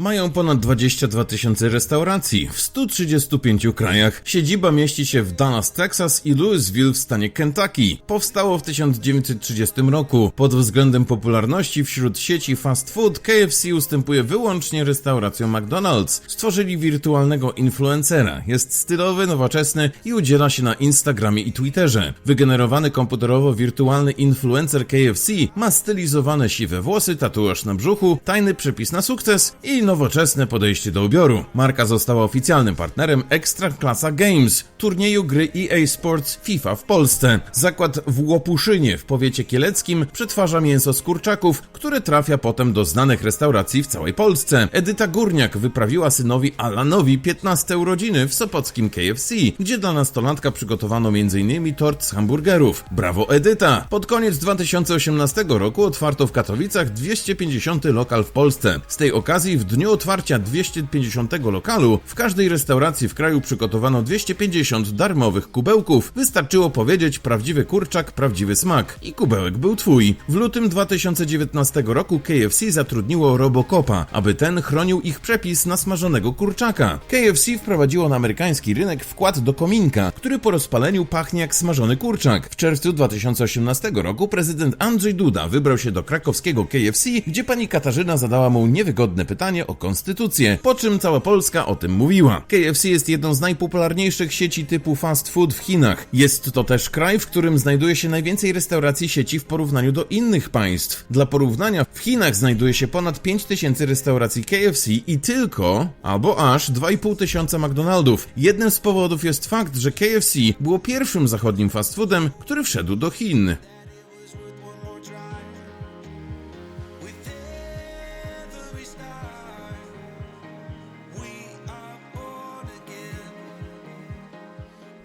Mają ponad 22 tysiące restauracji w 135 krajach. Siedziba mieści się w Dallas, Texas i Louisville w stanie Kentucky. Powstało w 1930 roku. Pod względem popularności wśród sieci fast food KFC ustępuje wyłącznie restauracjom McDonald's. Stworzyli wirtualnego influencera. Jest stylowy, nowoczesny i udziela się na Instagramie i Twitterze. Wygenerowany komputerowo wirtualny influencer KFC ma stylizowane siwe włosy, tatuaż na brzuchu, tajny przepis na sukces i nowoczesne podejście do ubioru. Marka została oficjalnym partnerem Extra Klasa Games, turnieju gry EA Sports FIFA w Polsce. Zakład w Łopuszynie w powiecie kieleckim przetwarza mięso z kurczaków, które trafia potem do znanych restauracji w całej Polsce. Edyta Górniak wyprawiła synowi Alanowi 15 urodziny w sopockim KFC, gdzie dla nastolatka przygotowano m.in. tort z hamburgerów. Brawo Edyta! Pod koniec 2018 roku otwarto w Katowicach 250 lokal w Polsce. Z tej okazji w dniu otwarcia 250 lokalu w każdej restauracji w kraju przygotowano 250 darmowych kubełków. Wystarczyło powiedzieć prawdziwy kurczak, prawdziwy smak i kubełek był twój. W lutym 2019 roku KFC zatrudniło Robocopa, aby ten chronił ich przepis na smażonego kurczaka. KFC wprowadziło na amerykański rynek wkład do kominka, który po rozpaleniu pachnie jak smażony kurczak. W czerwcu 2018 roku prezydent Andrzej Duda wybrał się do krakowskiego KFC, gdzie pani Katarzyna zadała mu niewygodne pytanie o konstytucję, po czym cała Polska o tym mówiła. KFC jest jedną z najpopularniejszych sieci typu fast food w Chinach. Jest to też kraj, w którym znajduje się najwięcej restauracji sieci w porównaniu do innych państw. Dla porównania, w Chinach znajduje się ponad 5000 restauracji KFC i tylko, albo aż 2,5 tysiąca McDonaldów. Jednym z powodów jest fakt, że KFC było pierwszym zachodnim fast foodem, który wszedł do Chin.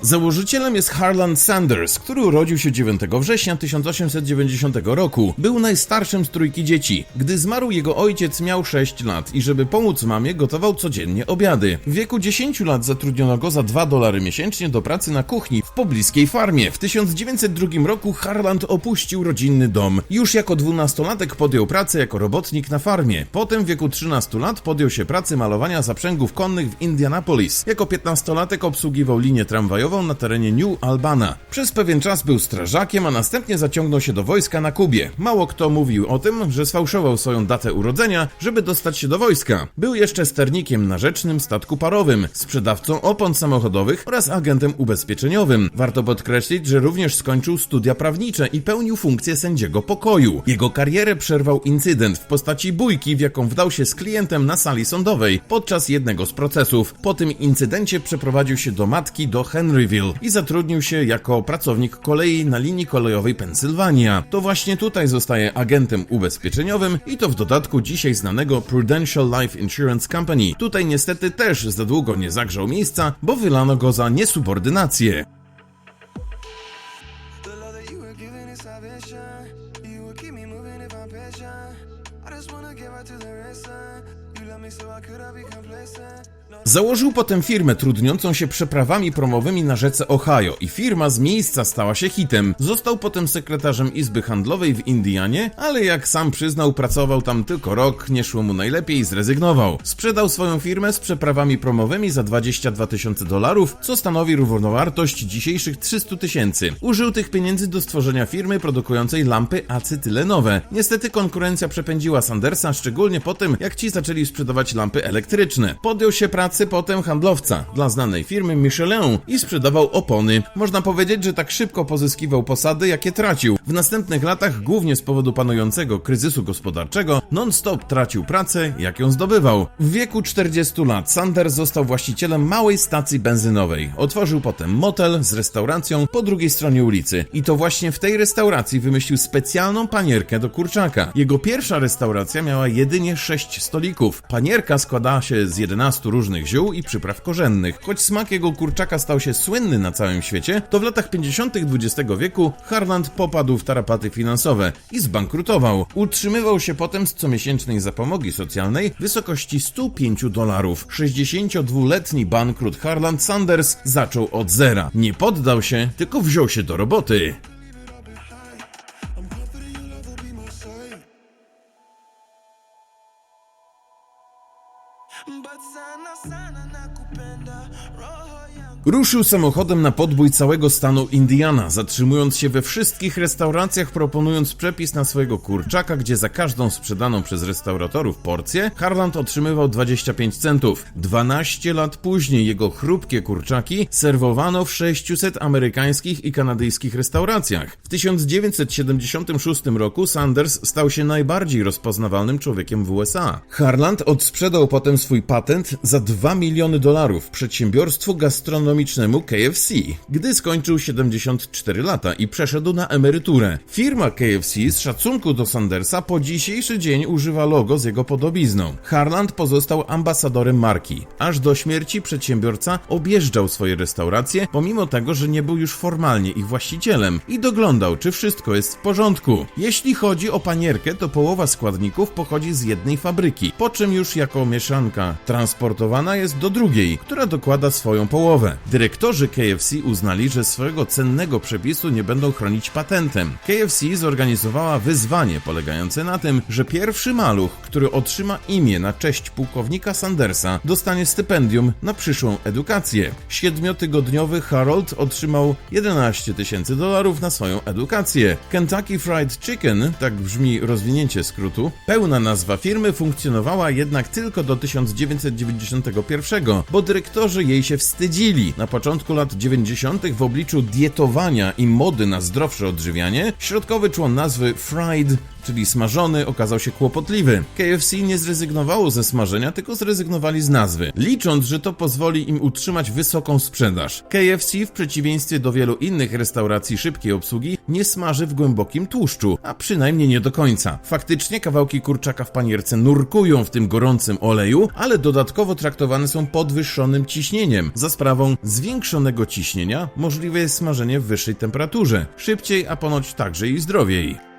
Założycielem jest Harlan Sanders, który urodził się 9 września 1890 roku. Był najstarszym z trójki dzieci. Gdy zmarł jego ojciec miał 6 lat i żeby pomóc mamie gotował codziennie obiady. W wieku 10 lat zatrudniono go za 2 dolary miesięcznie do pracy na kuchni w pobliskiej farmie. W 1902 roku Harland opuścił rodzinny dom. Już jako dwunastolatek podjął pracę jako robotnik na farmie. Potem w wieku 13 lat podjął się pracy malowania zaprzęgów konnych w Indianapolis. Jako 15-latek obsługiwał linię tramwajową na terenie New Albana. Przez pewien czas był strażakiem, a następnie zaciągnął się do wojska na Kubie. Mało kto mówił o tym, że sfałszował swoją datę urodzenia, żeby dostać się do wojska. Był jeszcze sternikiem na rzecznym statku parowym, sprzedawcą opon samochodowych oraz agentem ubezpieczeniowym. Warto podkreślić, że również skończył studia prawnicze i pełnił funkcję sędziego pokoju. Jego karierę przerwał incydent w postaci bójki, w jaką wdał się z klientem na sali sądowej podczas jednego z procesów. Po tym incydencie przeprowadził się do matki do Henryville i zatrudnił się jako pracownik kolei na linii kolejowej Pensylwania. To właśnie tutaj zostaje agentem ubezpieczeniowym i to w dodatku dzisiaj znanego Prudential Life Insurance Company. Tutaj niestety też za długo nie zagrzał miejsca, bo wylano go za niesubordynację. Założył potem firmę trudniącą się przeprawami promowymi na rzece Ohio i firma z miejsca stała się hitem. Został potem sekretarzem Izby Handlowej w Indianie, ale jak sam przyznał, pracował tam tylko rok, nie szło mu najlepiej i zrezygnował. Sprzedał swoją firmę z przeprawami promowymi za 22 tysiące dolarów, co stanowi równowartość dzisiejszych 300 tysięcy. Użył tych pieniędzy do stworzenia firmy produkującej lampy acetylenowe. Niestety konkurencja przepędziła Sandersa, szczególnie po tym, jak ci zaczęli sprzedawać lampy elektryczne. Podjął się pracy potem handlowca dla znanej firmy Michelin i sprzedawał opony. Można powiedzieć, że tak szybko pozyskiwał posady, jakie tracił. W następnych latach, głównie z powodu panującego kryzysu gospodarczego, non-stop tracił pracę, jak ją zdobywał. W wieku 40 lat Sanders został właścicielem małej stacji benzynowej. Otworzył potem motel z restauracją po drugiej stronie ulicy. I to właśnie w tej restauracji wymyślił specjalną panierkę do kurczaka. Jego pierwsza restauracja miała jedynie 6 stolików. Panierka składała się z 11 różnych ziół i przypraw korzennych. Choć smak jego kurczaka stał się słynny na całym świecie, to w latach 50. XX wieku Harland popadł w tarapaty finansowe i zbankrutował. Utrzymywał się potem z comiesięcznej zapomogi socjalnej w wysokości 105 dolarów. 62-letni bankrut Harland Sanders zaczął od zera. Nie poddał się, tylko wziął się do roboty. roll Ruszył samochodem na podbój całego stanu Indiana, zatrzymując się we wszystkich restauracjach, proponując przepis na swojego kurczaka, gdzie za każdą sprzedaną przez restauratorów porcję Harland otrzymywał 25 centów. 12 lat później jego chrupkie kurczaki serwowano w 600 amerykańskich i kanadyjskich restauracjach. W 1976 roku Sanders stał się najbardziej rozpoznawalnym człowiekiem w USA. Harland odsprzedał potem swój patent za 2 miliony dolarów przedsiębiorstwu gastronomicznemu KFC, gdy skończył 74 lata i przeszedł na emeryturę. Firma KFC z szacunku do Sandersa po dzisiejszy dzień używa logo z jego podobizną. Harland pozostał ambasadorem marki. Aż do śmierci przedsiębiorca objeżdżał swoje restauracje, pomimo tego, że nie był już formalnie ich właścicielem i doglądał, czy wszystko jest w porządku. Jeśli chodzi o panierkę, to połowa składników pochodzi z jednej fabryki, po czym już jako mieszanka transportowana jest do drugiej, która dokłada swoją połowę. Dyrektorzy KFC uznali, że swojego cennego przepisu nie będą chronić patentem. KFC zorganizowała wyzwanie polegające na tym, że pierwszy maluch, który otrzyma imię na cześć pułkownika Sandersa, dostanie stypendium na przyszłą edukację. Siedmiotygodniowy Harold otrzymał 11 tysięcy dolarów na swoją edukację. Kentucky Fried Chicken, tak brzmi rozwinięcie skrótu, pełna nazwa firmy funkcjonowała jednak tylko do 1991, bo dyrektorzy jej się wstydzili. Na początku lat 90. w obliczu dietowania i mody na zdrowsze odżywianie, środkowy człon nazwy Fried czyli smażony, okazał się kłopotliwy. KFC nie zrezygnowało ze smażenia, tylko zrezygnowali z nazwy, licząc, że to pozwoli im utrzymać wysoką sprzedaż. KFC w przeciwieństwie do wielu innych restauracji szybkiej obsługi nie smaży w głębokim tłuszczu, a przynajmniej nie do końca. Faktycznie kawałki kurczaka w panierce nurkują w tym gorącym oleju, ale dodatkowo traktowane są podwyższonym ciśnieniem. Za sprawą zwiększonego ciśnienia możliwe jest smażenie w wyższej temperaturze. Szybciej, a ponoć także i zdrowiej.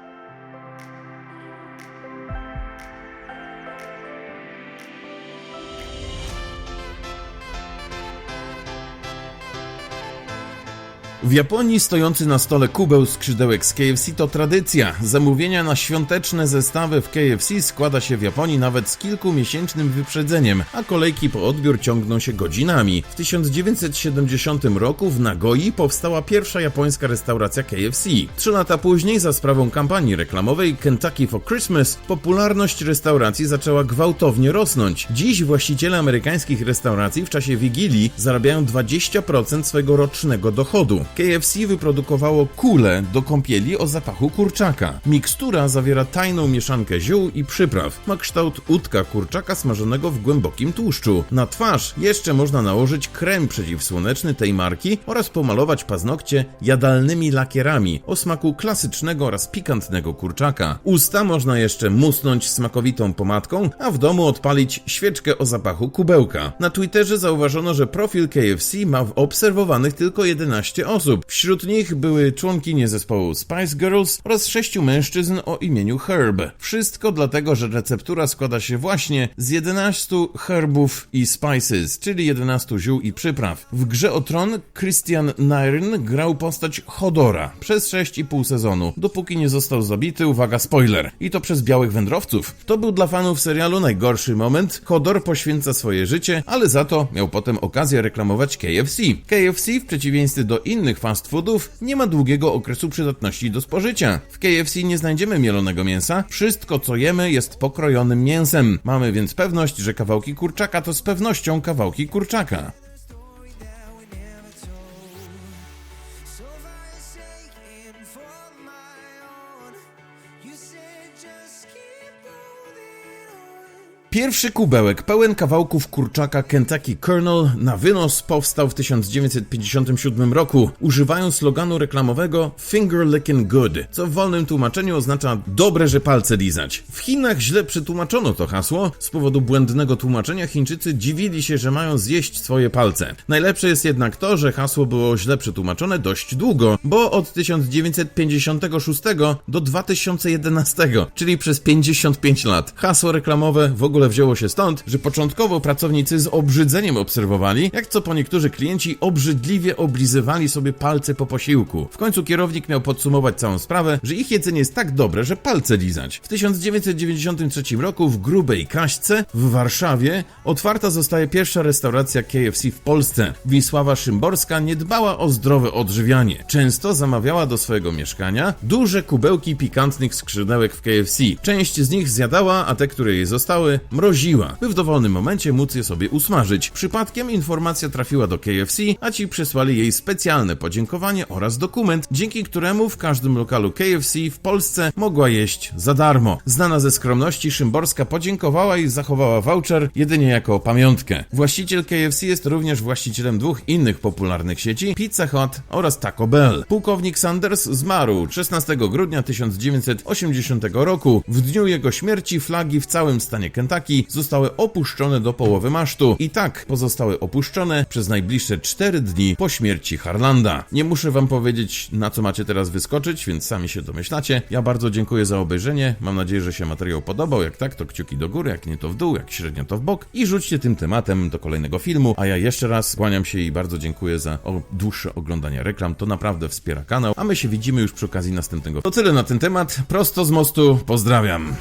W Japonii stojący na stole kubeł skrzydełek z KFC to tradycja. Zamówienia na świąteczne zestawy w KFC składa się w Japonii nawet z kilkumiesięcznym wyprzedzeniem, a kolejki po odbiór ciągną się godzinami. W 1970 roku w Nagoi powstała pierwsza japońska restauracja KFC. Trzy lata później, za sprawą kampanii reklamowej Kentucky for Christmas, popularność restauracji zaczęła gwałtownie rosnąć. Dziś właściciele amerykańskich restauracji w czasie Wigilii zarabiają 20% swojego rocznego dochodu. KFC wyprodukowało kulę do kąpieli o zapachu kurczaka. Mikstura zawiera tajną mieszankę ziół i przypraw. Ma kształt udka kurczaka smażonego w głębokim tłuszczu. Na twarz jeszcze można nałożyć krem przeciwsłoneczny tej marki oraz pomalować paznokcie jadalnymi lakierami o smaku klasycznego oraz pikantnego kurczaka. Usta można jeszcze musnąć smakowitą pomadką, a w domu odpalić świeczkę o zapachu kubełka. Na Twitterze zauważono, że profil KFC ma obserwowanych tylko 11 osób. Wśród nich były członkinie zespołu Spice Girls oraz sześciu mężczyzn o imieniu Herb. Wszystko dlatego, że receptura składa się właśnie z 11 herbów i spices, czyli 11 ziół i przypraw. W grze o tron Christian Nairn grał postać Hodora przez 6,5 sezonu, dopóki nie został zabity, uwaga spoiler, i to przez białych wędrowców. To był dla fanów serialu najgorszy moment. Hodor poświęca swoje życie, ale za to miał potem okazję reklamować KFC. KFC w przeciwieństwie do innych fast foodów nie ma długiego okresu przydatności do spożycia. W KFC nie znajdziemy mielonego mięsa, wszystko co jemy jest pokrojonym mięsem. Mamy więc pewność, że kawałki kurczaka to z pewnością kawałki kurczaka. Pierwszy kubełek pełen kawałków kurczaka Kentucky Colonel na wynos powstał w 1957 roku, używając sloganu reklamowego Finger Licking Good, co w wolnym tłumaczeniu oznacza dobre, że palce lizać. W Chinach źle przetłumaczono to hasło, z powodu błędnego tłumaczenia Chińczycy dziwili się, że mają zjeść swoje palce. Najlepsze jest jednak to, że hasło było źle przetłumaczone dość długo, bo od 1956 do 2011, czyli przez 55 lat. Hasło reklamowe w ogóle ogóle wzięło się stąd, że początkowo pracownicy z obrzydzeniem obserwowali, jak co po niektórzy klienci obrzydliwie oblizywali sobie palce po posiłku. W końcu kierownik miał podsumować całą sprawę, że ich jedzenie jest tak dobre, że palce lizać. W 1993 roku w Grubej Kaśce w Warszawie otwarta zostaje pierwsza restauracja KFC w Polsce. Wisława Szymborska nie dbała o zdrowe odżywianie. Często zamawiała do swojego mieszkania duże kubełki pikantnych skrzydełek w KFC. Część z nich zjadała, a te, które jej zostały, mroziła, by w dowolnym momencie móc je sobie usmażyć. Przypadkiem informacja trafiła do KFC, a ci przesłali jej specjalne podziękowanie oraz dokument, dzięki któremu w każdym lokalu KFC w Polsce mogła jeść za darmo. Znana ze skromności, Szymborska podziękowała i zachowała voucher jedynie jako pamiątkę. Właściciel KFC jest również właścicielem dwóch innych popularnych sieci, Pizza Hut oraz Taco Bell. Pułkownik Sanders zmarł 16 grudnia 1980 roku. W dniu jego śmierci flagi w całym stanie Kentucky zostały opuszczone do połowy masztu i tak pozostały opuszczone przez najbliższe 4 dni po śmierci Harlanda. Nie muszę wam powiedzieć, na co macie teraz wyskoczyć, więc sami się domyślacie. Ja bardzo dziękuję za obejrzenie. Mam nadzieję, że się materiał podobał. Jak tak, to kciuki do góry, jak nie to w dół, jak średnio to w bok. I rzućcie tym tematem do kolejnego filmu. A ja jeszcze raz kłaniam się i bardzo dziękuję za dłuższe oglądanie reklam. To naprawdę wspiera kanał. A my się widzimy już przy okazji następnego. To tyle na ten temat. Prosto z mostu. Pozdrawiam.